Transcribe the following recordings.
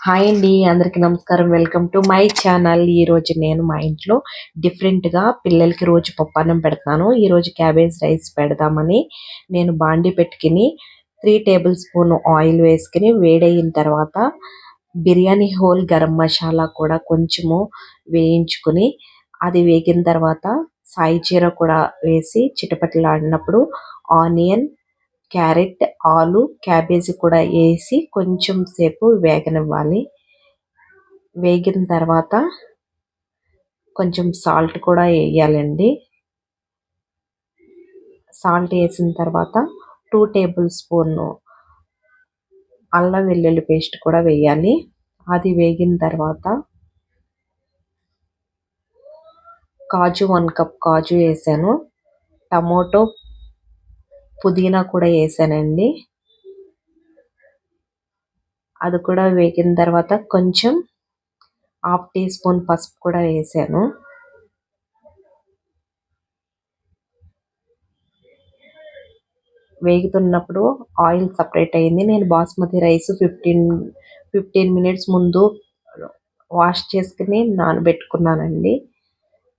Hi అండి అందరికీ నమస్కారం. వెల్కమ్ టు మై ఛానల్ ఈరోజు నేను మా ఇంట్లో డిఫరెంట్గా పిల్లలకి రోజు పప్పన్నం పెడతాను. ఈరోజు క్యాబేజ్ రైస్ పెడదామని నేను బాండి పెట్టుకుని త్రీ టేబుల్ స్పూన్ ఆయిల్ వేసుకుని వేడయిన తర్వాత బిర్యానీ హోల్ గరం మసాలా కూడా కొంచెము వేయించుకుని అది వేగిన తర్వాత సాయి జీర కూడా వేసి చిటపటలాడినప్పుడు ఆనియన్ క్యారెట్ ఆలు క్యాబేజీ కూడా వేసి కొంచెం సేపు వేగనివ్వాలి. వేగిన తర్వాత కొంచెం సాల్ట్ కూడా వేయాలండి. సాల్ట్ వేసిన తర్వాత టూ టేబుల్ స్పూన్ అల్లం వెల్లుల్లి పేస్ట్ కూడా వేయాలి. అది వేగిన తర్వాత కాజు వన్ కప్ కాజు వేసాను. టమోటో పుదీనా కూడా వేసానండి. అది కూడా వేగిన తర్వాత కొంచెం హాఫ్ టీ స్పూన్ పసుపు కూడా వేసాను. వేగుతున్నప్పుడు ఆయిల్ సపరేట్ అయింది. నేను basmati rice fifteen fifteen minutes ముందు వాష్ చేసుకుని నానబెట్టుకున్నానండి.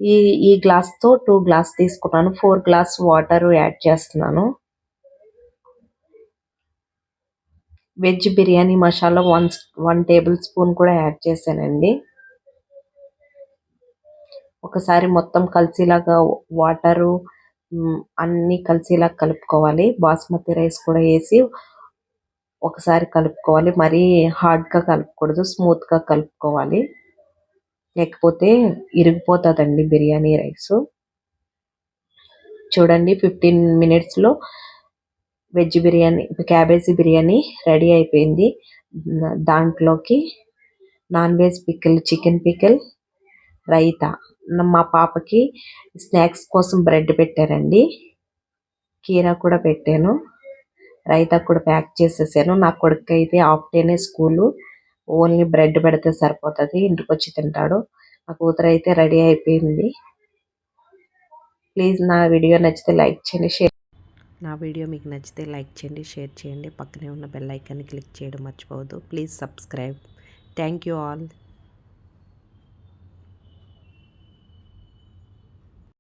ఈ ఈ గ్లాస్తో టూ గ్లాస్ తీసుకున్నాను. ఫోర్ గ్లాస్ వాటర్ యాడ్ చేస్తున్నాను. Veg biryani masala one one tablespoon కూడా యాడ్ చేశానండి. ఒకసారి మొత్తం కలిసేలాగా వాటరు అన్నీ కలిసేలా కలుపుకోవాలి. బాస్మతి రైస్ కూడా వేసి ఒకసారి కలుపుకోవాలి. మరీ హార్డ్గా కలుపుకూడదు స్మూత్గా కలుపుకోవాలి. లేకపోతే ఇరిగిపోతుందండి బిర్యానీ రైస్. చూడండి ఫిఫ్టీన్ మినిట్స్లో veg biryani cabbage biryani ready అయిపోయింది. దాంట్లోకి non veg pickle chicken pickle raita. మా పాపకి స్నాక్స్ కోసం బ్రెడ్ పెట్టారండి. కీరా కూడా పెట్టాను. రైతా కూడా ప్యాక్ చేసేసాను. నా కొడుకు అయితే హాఫ్ డేనే స్కూలు. ఓన్లీ బ్రెడ్ పెడితే సరిపోతుంది. ఇంటికి వచ్చి తింటాడు. నా కూతురు అయితే రెడీ అయిపోయింది. ప్లీజ్ నా వీడియో నచ్చితే లైక్ చేయండి షేర్ నా వీడియో మీకు నచ్చితే లైక్ చేయండి షేర్ చేయండి. పక్కనే ఉన్న బెల్ ఐకాన్ని క్లిక్ చేయడం మర్చిపోవద్దు. Please subscribe. Thank you all.